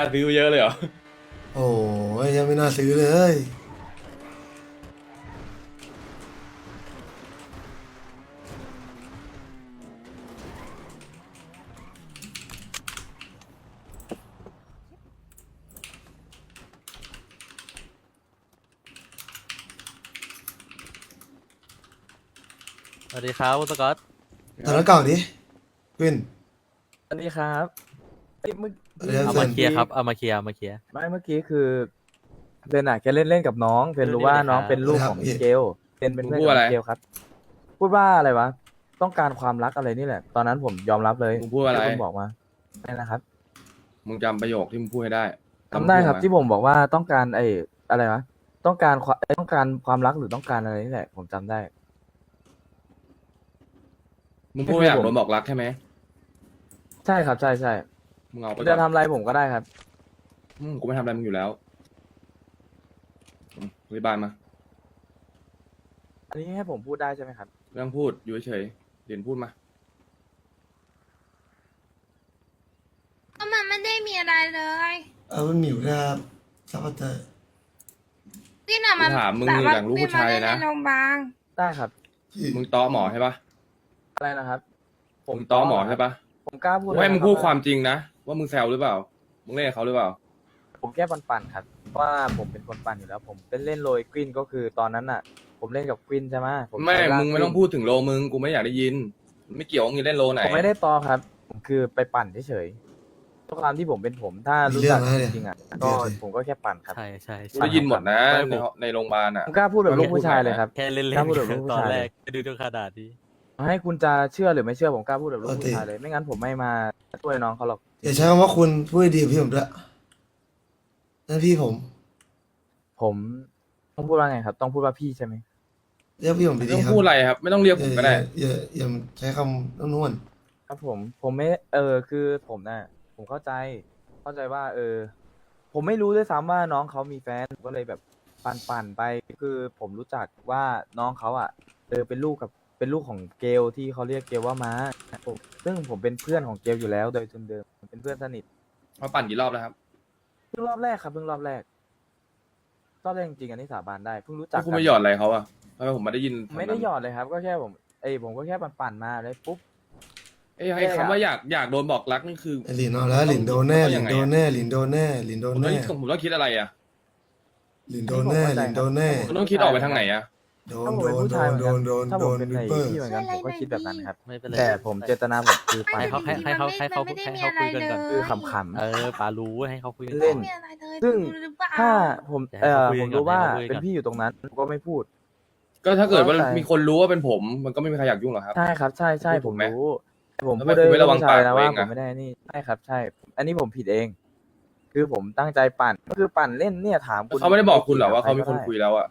น่าซื้อเยอะเลยเหรอ โอ้ยยังไม่น่าซื้อเลย สวัสดีครับคุณสกอตถอดหน้ากากดิวินสวัสดีครับเอ้ยเมื่อสวัสดีครับเอามาเคลียร์ครับ เอามาเคลียร์เอามาเคลียร์ ไม่เมื่อกี้คือเฟนอะแกเล่นเล่นกับน้องเฟนรู้ว่าน้องเป็นลูกของมิเกลเฟนเป็นเพื่อนพูดกับอะไรมิเกลครับ พูดว่าอะไรวะ ต้องการความรักอะไรนี่แหละ ตอนนั้นผมยอมรับเลยมึงพูดอะไร ที่คุณบอกมานี่นะครับ มึงจำประโยคที่มึงพูดให้ได้ทำได้ครับจำที่ผมบอกว่าต้องการไอ้อะไรวะต้องการความต้องการความรักหรือต้องการอะไรนี่แหละ ผมจำได้ มึงพูดว่าอยากโดนบอกรักใช่ไหม ใช่ครับใช่ใช่ มึงเอาไปคุณก่จะอนทำอะไรผมก็ได้ครับ อืมกูไม่ทำอะไรมึงอยู่แล้วอืมอธิบายมาอันนี้ให้ผมพูดได้ใช่ไหมครับไม่ต้องพูดอยู่เฉยๆเดี๋ยวพูดมา ก็มันไม่ได้มีอะไรเลยเอาเป็นหมิวนะครับซัพพอร์เตอร์พี่น่ะมันกูถามมึงแต่ว่าอย่างลูกผู้ชายพี่มนะเล่ในโรงพยาบาลได้ครับ พี่มึงต้อหมอใช่ปะอะไรนะครับมึงต้อหมอใช่ปะผมกล้าพูดกูให้มึงเลยนะพูดรับความจริงนะ ว่ามึงแซวหรือเปล่า มึงเล่นกับเขาหรือเปล่า ผมแค่ปั่นๆครับว่าผมเป็นคนปั่นอยู่แล้ว ผมเป็นเล่นโรยกวินก็คือตอนนั้นอะ ผมเล่นกับกวินใช่ไหมผไม่ใช้ร่ามึงไม่ต้องกวินพูดถึงโลมึง กูไม่อยากได้ยิน ไม่เกี่ยวว่ามึงเล่นโลไหน ผมไม่ได้ตอครับ ผมคือไปปั่นเฉยๆด้วยความที่ผมเป็นผมถ้ามีรู้เรื่อจังกอะไรจเนี่ยริงๆอะก็ผมก็แค่ปั่นครับ ใช่ใช่กูใช่ได้ยินหมดนะไม่ในผมในโรงพยาบาลอะ ผมกล้าพูดแบบลูกผู้ชายเลยครับ แค่เล่นเล่กล้านพูดแบบลูกผู้ตอนชาย แรกดูดูขนาดนี้ให้คุณจะเชื่อหรือไม่เชื่อผมกล้าพูดแบบลูกผู้ชายเลย ไม่งั้นผมไม่มาช่วยน้องเขาหรอก อย่าใช้คำว่าคุณพูดให้ดีกับพี่ผมด้วยนั่นพี่ผมผมต้องพูดว่าไงครับ ต้องพูดว่าพี่ใช่ไหมเรียกพี่ผมไม่ดีต้องๆครับพูดอะไรครับ ไม่ต้องเรียกผมก็ได้ อย่าอย่าอย่าใช้คำนุ่นวลครับผมผมไม่เออคือผมน่ะ ผมเข้าใจเข้าใจว่า เออ ผมไม่รู้ด้วยซ้ำว่าน้องเขามีแฟนผมก็เลยแบบปั่นปั่นๆไป คือผมรู้จักว่าน้องเขาอะเออเป็นลูกกับ เป็นลูกของเกลที่เขาเรียกเกลว่าม้าผมซึ่งผมเป็นเพื่อนของเกลอยู่แล้ว โดยทุนเดิมเป็นเพื่อนสนิทมาปั่นกี่รอบแล้วครับเพิ่งรอบแรกครับเพิ่งรอบแรกรอบแรกจริงๆอันนี้สาบานได้เพิ่งรู้จักถ้าคุณกันไม่หยอดอะไรเขาอะทำไมผมไม่ได้ยินไม่ได้หยอดเลยครับ ก็แค่ผมเอยผมก็แค่ปั่นปั่นๆมาเลยปุ๊บ เอ้ยไอ้คำว่าอยากอยากโดนบอกรักนี่คือ ไอ้หลินเอาแล้วหลินโดนแน่หลินโดนแน่หลินโดนแน่หลินโดผนมต้อแน่งผมต้องคิดอะไรอะหลินโดนแน่หลินโดนแน่ ผมต้องคิดออกไปทางไหนอะ โดถ้านผมโดเป็นนผู้โดชายนเหมือนโดกันนโดนถ้าโดผมนเป็นวิไอ้ปเปอร์ พี่เหมือนกันผมก็คิดแบบนั้นครับ ไม่เป็นไรแต่ผมเจตนาผมคือไป ให้เขาให้ให้เขาให้เขามันไม่ให้เขามันไม่ได้ให้เขาคุยกันก่อนมีอะไรเลย คือขำ เออปารู้ให้เขาคุยกันเล่ก่อนนไม่มีอะไรเลยซึ่งรู้หรือเปล่าๆถ้าผมให้เอเขาอคุยผกันมรู้ว่าให้เขาคุยกันเป็นพี่อยู่ตรงนั้นผมก็ไม่พูด ก็ถ้าเกิดว่าเข้าใจ มีคนรู้ว่าเป็นผม มันก็ไม่มีใครอยากยุ่งหรอกครับ ใช่ครับ ใช่ใช่พูดถูผมกไหมรู้แต่ผมแล้วพูดทำไมคุณไม่ด้วยระวังผู้ชายนะปากตัวว่าเองผอะ มไม่ได้นี่ใช่ครับ ใช่ อันนี้ผมผิดเอง คือผมตั้งใจปั่นก็คือปั่นเล่นเนี่ยถามคุณเขาไม่ได้บอกคุณเหรอว่าเขามีใรคนก็ได้คุยแล้วอะ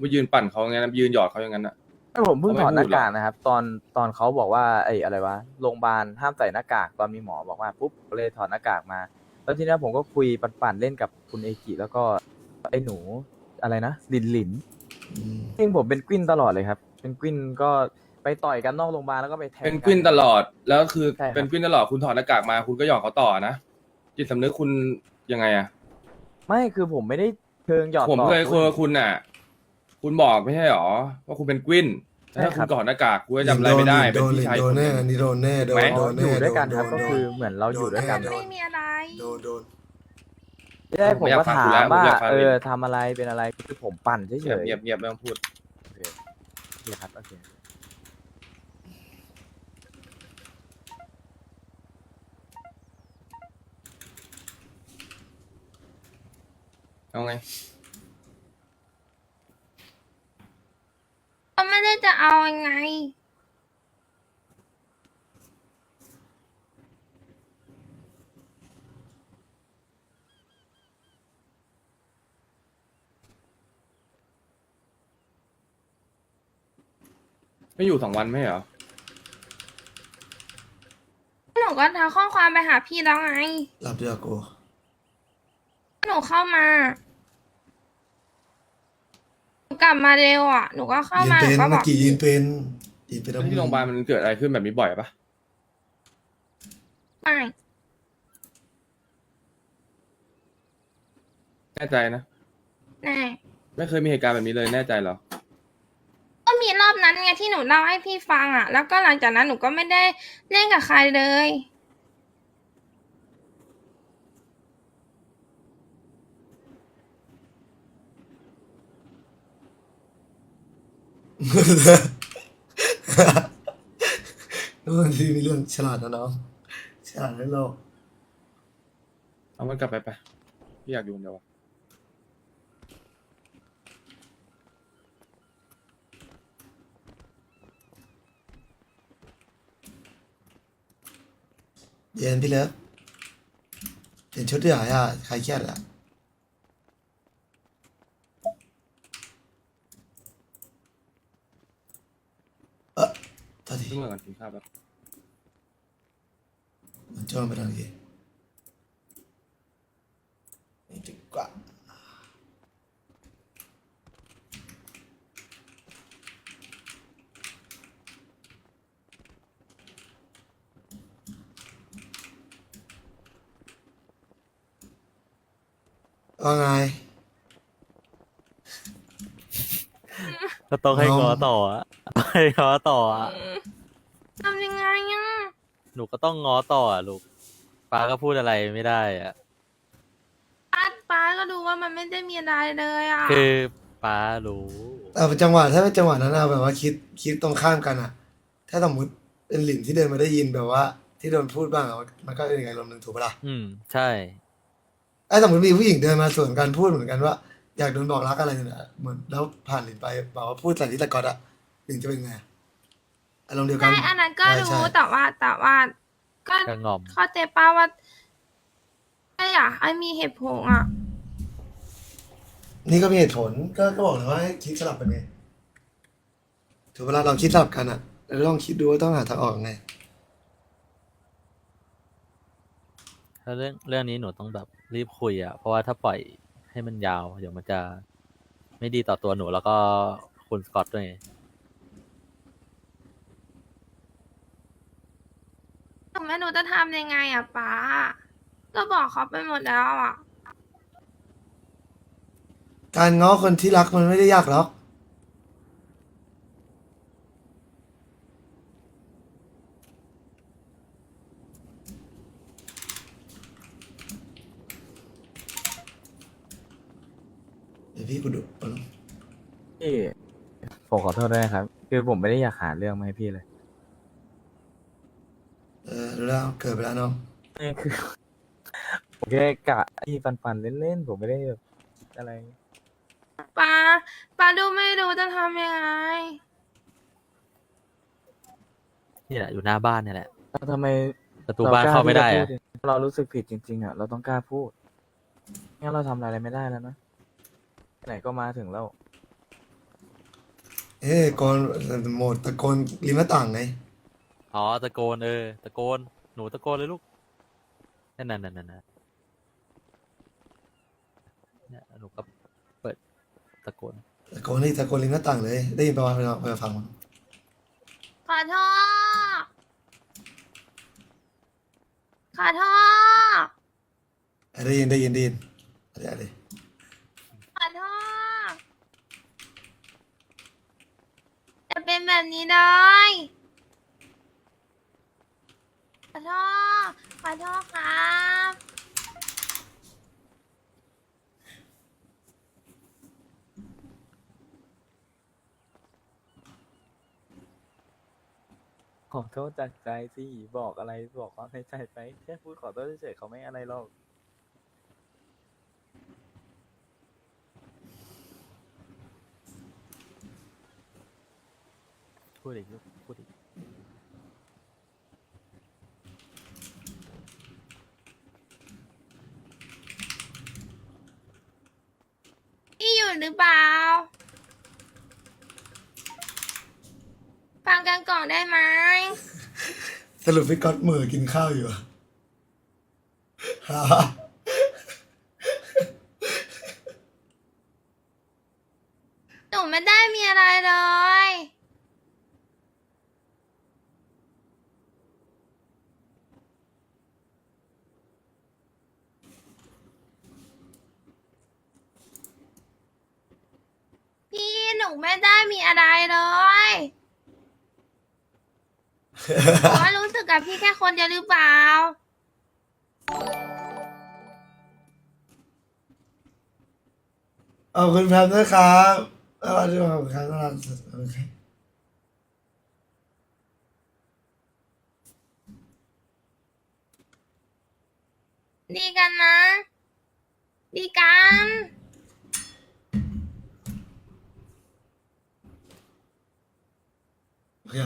มายืนปั่นเขาอย่างนั้นยืนหยอดเขาอย่างนั้นอะไม่ผมเพิ่งเขาถไม่อดหพูดหรอน้ากากนะครับ ตอนตอนเขาบอกว่าไอ้อะไรวะโรงพยาบาลห้ามใส่หน้ากากตอนมีหมอบอกว่าปุ๊บก็เลยถอดหน้ากากมา แล้วทีเนี้ยผมก็คุยปั่นๆเล่นกับคุณเอกิแล้วก็ไอ้หนูอะไรนะลินลินอืมจริงผมเป็นกวินตลอดเลยครับ เป็นกวินก็ไปต่อยกันนอกโรงพยาบาลแล้วก็ไปแทง เป็นกวินตลอดแล้วคือใช่ครับ เป็นกวินตลอดคุณถอดหน้ากากมาคุณก็หยอกเขาต่อนะจิตสำนึกคุณยังไงอะไม่คือผมไม่ได้เชิงหยอดผมต่อเคยคุยกับคุณน่ะ คุณบอกไม่ใช่หรอว่าคุณเป็นกวินใช่ถ้าคคุรัณบถอดหน้ากากกูก็จำอะไรไม่ได้โดเป็นนหลิพี่นชายโดคนนหแน่นึ่งอันนี้โดนแน่โดนไหมโดนอแน่ยู่ด้วยกันโครับก็คือเหมือนเราอยู่ด้วยกันโดไม่มีอะไรโดนโดนที่แรกผมก็ถามว่าเออทำอะไรเป็นอะไรคือผมปั่นเฉยเงียบๆเงียบเงียบไม่ต้องพูดโอเคโอเคครับโอเคเอาไง ไม่ได้จะเอายังไง ไม่อยู่สองวันไม่เหรอ หนูก็ทักข้อความไปหาพี่แล้วไง หลับดีกว่ากู หนูเข้ามาหนู กลับมาเร็วอะ หนูก็เข้ามาแล้วก็บเอกกี้ยินเป็นยืนเป็นที่โรงพยาบาลมันเกิดอะไรขึ้นแบบนี้บ่อยปะไม่แน่ใจนะไม่ไม่เคยมีเหตุการณ์แบบนี้เลยแน่ใจเหรอ ก็มีรอบนั้นไงที่หนูเล่าให้พี่ฟังอะ แล้วก็หลังจากนั้นหนูก็ไม่ได้เล่นกับใครเลย บางทีมีเรื่องฉลาดนะน้องฉลาดในโลกเอามันกลับไปไปพี่อยากอยู่คนเดียววะเย็นพี่เลิฟเปลี่ยนชุดด้วยเหรออะใครเครียดอะเอ ตอนทีเพิ่งมาก่อนกินข้าวแบบมันจองไปทางนี้นี่ดีกว่าว่าไง ก็ต้องให้น้องอต่ออะให้งอต่ออะำยังไงอะหนูก็ต้องงอต่ออะลูกป้าก็พูดอะไรไม่ได้อะป้าป้าก็ดูว่ามันไม่ได้มีอะไรเลยอะคือป้ารู้แต่เป็นจังหวะถ้าเป็นจังหวะนั้นอะแบบว่าคิดคิดตรงข้ามกันอะถ้าสมมติเป็นหลินที่เดินมาได้ยินแบบว่า ที่โดนพูดบ้างอะมันก็เป็นอีกอารมณ์หนึ่งถูกปะล่ะอืม ใช่ ไอ้สมมติมีผู้หญิงเดินมาสวนกันพูดเหมือนกันว่า อยากโดนบอกรักอะไรเนี่ยเหมือนแล้วผ่านหลินไปบอกว่าพูดใส่ที่ตะกอดอะหลินจะเป็นไงอะ อารมณ์เดียวกัน ใช่อันนั้นก็ใช่รู้ใช่ แต่ว่าแต่ว่าก็ก็งอม เข้าใจป้าว่าไม่อยากให้มีเหตุผลอะ นี่ก็มีเหตุผลก็ก็บอกเลยว่าให้คิดสลับกันไงถูกปะล่ะลองคิดสลับกันอะแล้วลองคิดดูว่าต้องหาทางออกไง ถ้าเรื่องเรื่องนี้หนูต้องแบบรีบคุยอะเพราะว่าถ้าปล่อยให้มันยาว เดี๋ยวมันจะไม่ดีต่อตัวหนูแล้วก็คุณสกอตด้วยไง หนูไม่รู้จะทำยังไงอะป้า ก็บอกเขาไปหมดแล้วอะ การง้อคนที่รักมันไม่ได้ยากหรอก เดี๋ยวพี่กูดูเอาลงพี่ผมขอโทษด้วยนะครับ คือผมไม่ได้อยากหาเรื่องมาให้พี่เลยเออรู้ แล้วเกิดไปแล้วน้องนี่คือผมแค่กะที่ฟันๆเล่นๆผมไม่ได้แบบอะไร ป้าป้าดูไม่รู้จะทำยังไง นี่แหละอยู่หน้าบ้านเนี่ยแหละแล้วทำไมประตูบ้านเข้าไม่ได้รกล้อะที่จะพูเรารู้สึกผิดจริง ๆ อะ เราต้องกล้าพูดงั้นเราทำอะไรไม่ได้แล้วนะไหนก็มาถึงแล้ว เอ้ยกอนโหมดตะโกนริมหน้าต่างไง อ๋อตะโกนเออตะโกน หนูตะโกนเลยลูก นั่นนั่นนั่นนั่นเนี่ยหนูก็เปิดตะโกน ตะโกนนี่ตะโกนริมหน้าต่างเลย ได้ยินปะวะไปลองไปฟังมั้งขอโทษ ขอโทษเออได้ยินได้ยินได้ยินอะไรอะไรขอโทษจะเป็นแบบนี้เลยข อโทษขอโทษครับขอโทษจากใจสิบอกอะไรบอกความในใจไปแค่พูดขอโทษเฉยๆเขาไม่อะไรหรอกพูดอีกลูกพูดอีก พี่อยู่ หรือเปล่า ฟังกันก่อนได้ไหม สรุปพี่ก๊อตเหมือกินข้าวอยู่อะฮะหนูไม่ได้มีอะไรเลย นูไม่ได้มีอะไรเลยหนูว่ารู้สึกกับพี่แค่คนเดียวหรือเปล่าเอาคุณแพมด้วยครับเอามาด้วยครับครับน่ารักสุดโอเคดีกันนะ ดีกัน อย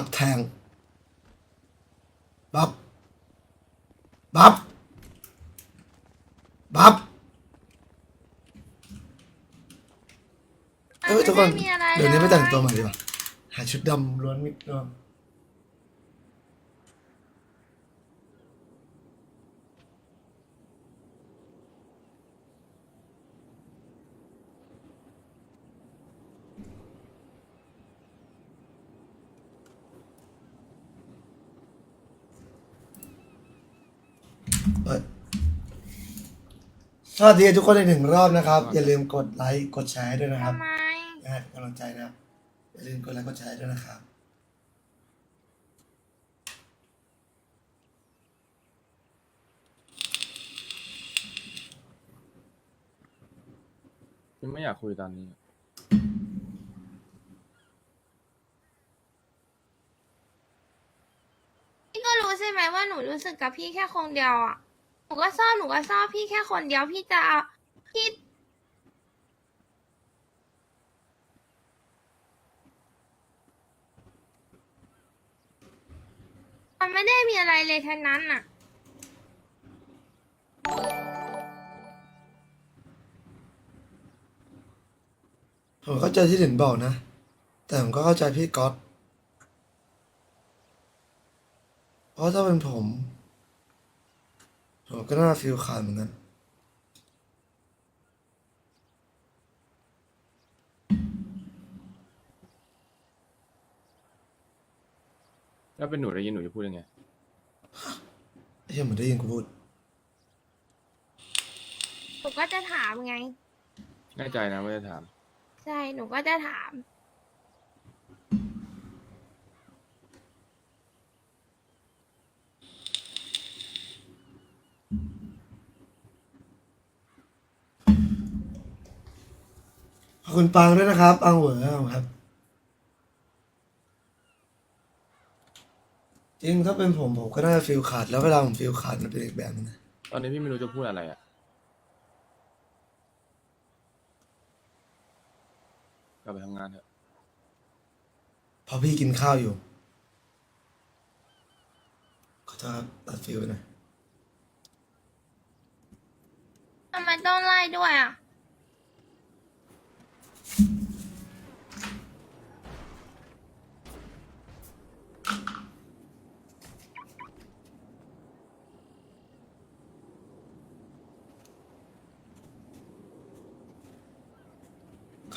ากไปดูอะไรอยู่ควักแทงบับบับบับเออทุกคนไม่มีอะไรเดี๋ยวนี้ไปแต่งตัวเลยใหม่ดีกว่าหาชุดดำล้วนมิดรวม สวัสดีทุกคนอีกหนึ่งรอบนะครับ อย่าลืมกดไลค์กดแชร์ด้วยนะครับทำไมนะฮะกำลังใจนะครับ อย่าลืมกดไลค์กดแชร์ด้วยนะครับ ยังไม่อยากคุยตอนนี้ พี่ก็รู้ใช่ไหมว่าหนูรู้สึกกับพี่แค่คนเดียวอะห นูก็ชอบหนูก็ชอบพี่แค่คนเดียวพี่จะเอาพี่มันไม่ได้มีอะไรเลยทั้งนั้นน่ะ ผมเข้าใจที่หลินบอกนะ แต่ผมก็เข้าใจพี่ก๊อตเพราะถ้าเป็นผม ก็น่าฟิลขาดเหมือนกันถ้าเป็นหนูได้ยินหนูจะพูดยังไงไอ้เหี้ยเหมือนได้ยินกูพูดหนูก็จะถามไงแน่ใจนะไม่ได้ถาม ใช่ หนูก็จะถาม อบคุณปังด้วยนะครับปังเหวอครับ จริงถ้าเป็นผมผมก็น่าจะฟิลขาด แล้วเวลาผมฟิลขาดมันเป็นอีกแบบนึงนะตอนนี้พี่ไม่รู้จะพูดอะไรอะ กลับไปทำงานเถอะ เพราะพี่กินข้าวอยู่ ขอโทษครับตัดฟิลไปหน่อยทำไมต้องไล่ด้วยอะ ใค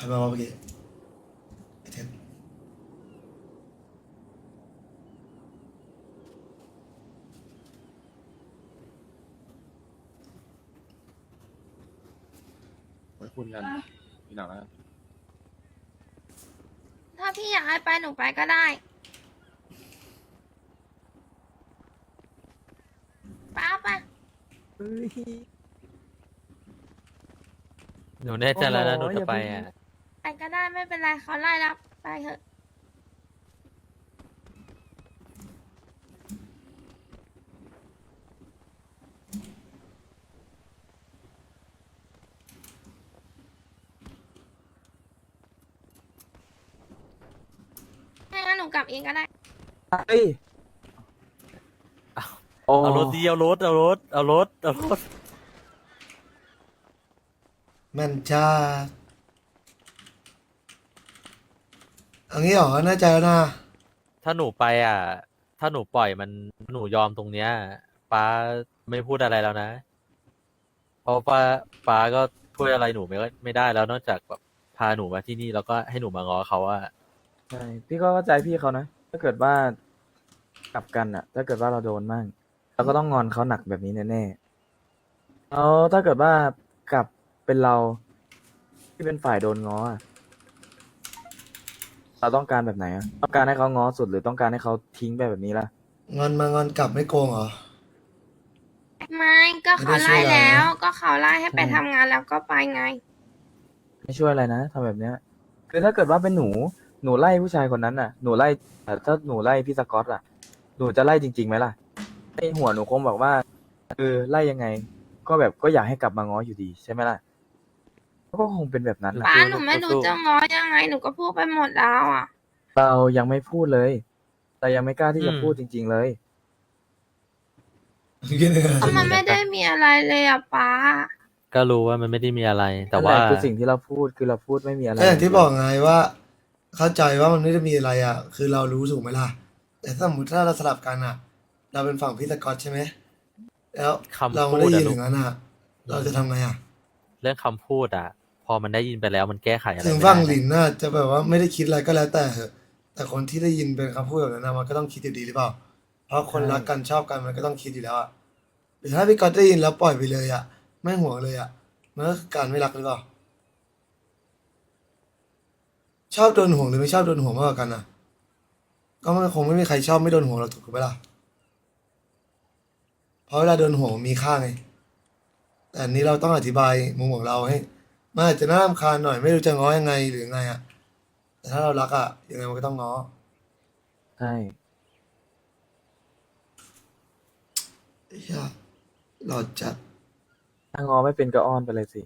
รมาวะเมื่อกี้ไอเทนไว้คุยกันทีหลังแล้ว พี่อยากให้ไปหนูไปก็ได้ ป้าไปหนูแน่ใจแล้วนะหนูโอ้โหจะไปอย่าอะเพิ่งไปก็ได้ไม่เป็นไรเขาไล่แล้วไปเถอะ องก็ได้ เฮ้ยโอ้เอารถดีเอารถเอารถเอารถเอารถแมันจ้าเอางี้เหรอแน่ใจแล้วนะถ้าหนูไปอะ ถ้าหนูปล่อยมันหนูยอมตรงเนี้ยป้าไม่พูดอะไรแล้วนะเพราะป้าป้าก็ช่วยอะไรหนูไม่ไม่ได้แล้วนอกจากแบบพาหนูมาที่นี่แล้วก็ให้หนูมาง้อเขาอะ ใช่พี่ก็เข้าใจพี่เขานะ ถ้าเกิดว่ากลับกันอะถ้าเกิดว่าเราโดนมั่งเราก็ต้องงอนเขาหนักแบบนี้แน่ๆเอาถ้าเกิดว่ากลับเป็นเราที่เป็นฝ่ายโดนง้ออะเราต้องการแบบไหนอะต้องการให้เขาง้อสุดหรือต้องการให้เขาทิ้งไปแบบนี้ล่ะ งอนมางอนกลับไม่โกงเหรอ ไม่ก็เขาไม่ได้ช่วยไล่อะไรนะแล้ว ก็เขาไล่ให้ไปใช่ทำงานแล้วก็ไปไง ไม่ช่วยอะไรนะทำแบบเนี้ยคือถ้าเกิดว่าเป็นหนู หนูไล่ผู้ชายคนนั้นน่ะ หนูไล่แต่ถ้าหนูไล่พี่สกอตอะ หนูจะไล่จริงๆไหมล่ะในหัวหนูคงบอกว่าเออไล่ยังไง ก็แบบก็อยากให้กลับมาง้ออยู่ดีใช่ไหมล่ะ ก็คงเป็นแบบนั้นแหละ ป้าหนูไม่รู้จะง้อยังไงหนูก็พูดไปหมดแล้วอะ เรายังไม่พูดเลย เรายังไม่กล้าที่จะพูดจริง ๆเลย ก็มันไม่ได้มีอะไรเลยอะป้า ก็รู้ว่ามันไม่ได้มีอะไร แต่นั่นแหว่าละคือสิ่งที่เราพูดคือเราพูดไม่มีอะไร ก็อย่างที่บอกไงว่า เข้าใจว่ามันไม่ได้มีอะไรอะ คือเรารู้ถูกไหมล่ะ แต่สมมติถ้าเราสลับกันอะ เราเป็นฝั่งพี่สกอตใช่ไหม แล้วคำเราพูไม่ดได้อะยินลูอกย่างนั้นอะ เราจะทำไงอะ เรื่องคำพูดอะ พอมันได้ยินไปแล้วมันแก้ไขอะไรถึงไม่ฝั่งได้หลินน่ะจะแบบว่าไม่ได้คิดอะไรก็แล้วแต่เถอะ แต่คนที่ได้ยินเป็นคำพูดแบบนั้นนะมันก็ต้องคิดอยู่ดีหรือเปล่า เพราะคนรักกันชอบกันมันก็ต้องคิดอยู่แล้วอะหรือถ้าพี่ก๊อตได้ยินแล้วปล่อยไปเลยอะ ไม่ห่วงเลยอะมันก็คือการไม่รักหรือเปล่า ชอบโดนห่วงหรือไม่ชอบโดนห่วงมากกว่ากันอะก็มันคงไม่มีใครชอบไม่โดนห่วงเราถูกไหมล่ะเพราะเวลาโดนห่วงมันมีค่าไงแต่อันนี้เราต้องอธิบายมุมของเราให้มันอาจจะน่ารำคาญหน่อย ไม่รู้จะง้อยังไงหรือไงอะแต่ถ้าเรารักอะยังไงมันก็ต้องง้อใช่เฮียหลอดจัด ถ้างอไม่เป็นก็อ้อนไปเลยสิ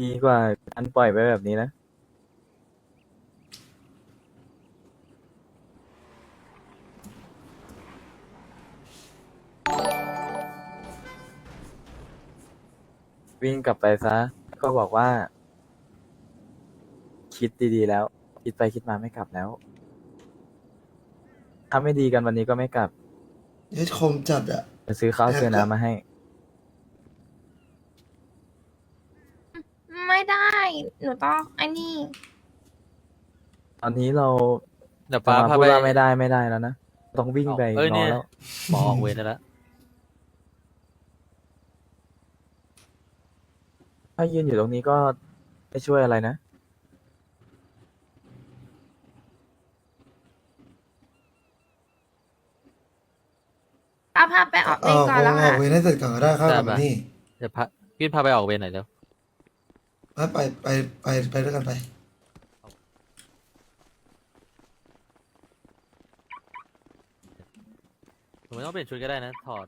ดีกว่าอันปล่อยไปแบบนี้นะ วิ่งกลับไปซะ ก็บอกว่า คิดดีๆแล้ว คิดไปคิดมาไม่กลับแล้ว ถ้าไม่ดีกันวันนี้ก็ไม่กลับ เฮ้ยคมจัดอะจะซื้อข้าวซื้อน้ำมาให้ ไม่ได้ หนูต้องไอ้นี่ ตอนนี้เราเดี๋ยวจะป้ามาพาพูดไป ว่าไม่ได้ไม่ได้แล้วนะ ต้องวิ่งไปเอ้ยงเนี่อย แล้ว หมอออกเวรได้แล้วถ้ายืนอยู่ตรงนี้ก็ไม่ช่วยอะไรนะป้าพาไปออกเอเองอก่อนแล้วออค่ะกเวรให้เสร็จก่อนก็ได้เข้าได้กับปะนี่ เดี๋ยวพาพี่พาไปออกเวรหน่อยเร็ว ไปไปไปไปไปด้วยกันไป หนูไม่ต้องเปลี่ยนชุดก็ได้นะ ถอด